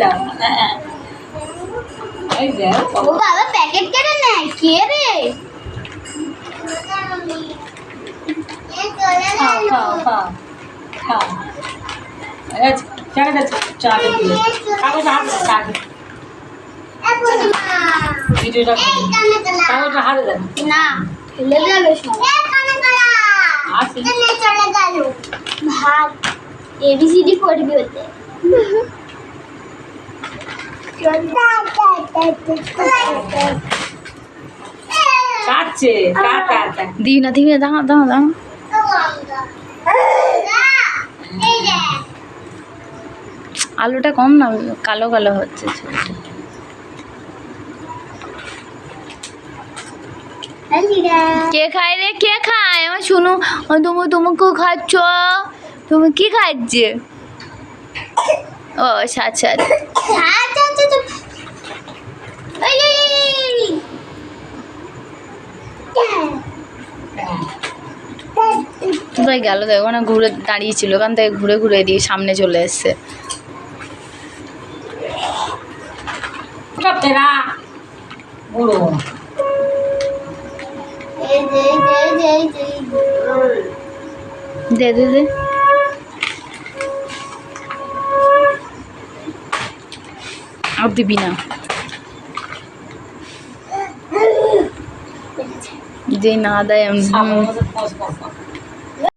যাও এই দেখ ও প্যাকেট কেটে নেয় কে রে খাও খাও খাও খাও এই চা দে চা দে কাগজ হাত দে চা দে ভিডিওটা কাগজটা হাতে দেন না ফেলে যাবে চলে গেল ভাত এবিসিডি পড়বি ওতে কাটছে, কাট কাট কাট। দিই না দিই না, দাঁড়া দাঁড়া দাঁড়া। আলুটা কম না, কালো কালো হচ্ছে কে খায় রে? কে খায়? আমার শুনো তুমি তুমি কি খাচ্ছ? তুমি কি খাচ্ছে? ও আচ্ছা আচ্ছা কোথায় গেল দেখো ওখানে ঘুরে দাঁড়িয়েছিল ওখান থেকে ঘুরে ঘুরে দিয়ে সামনে চলে এসছে সব তেরা বুড়ো দে দে দে আর দিবি না। যে না দেয়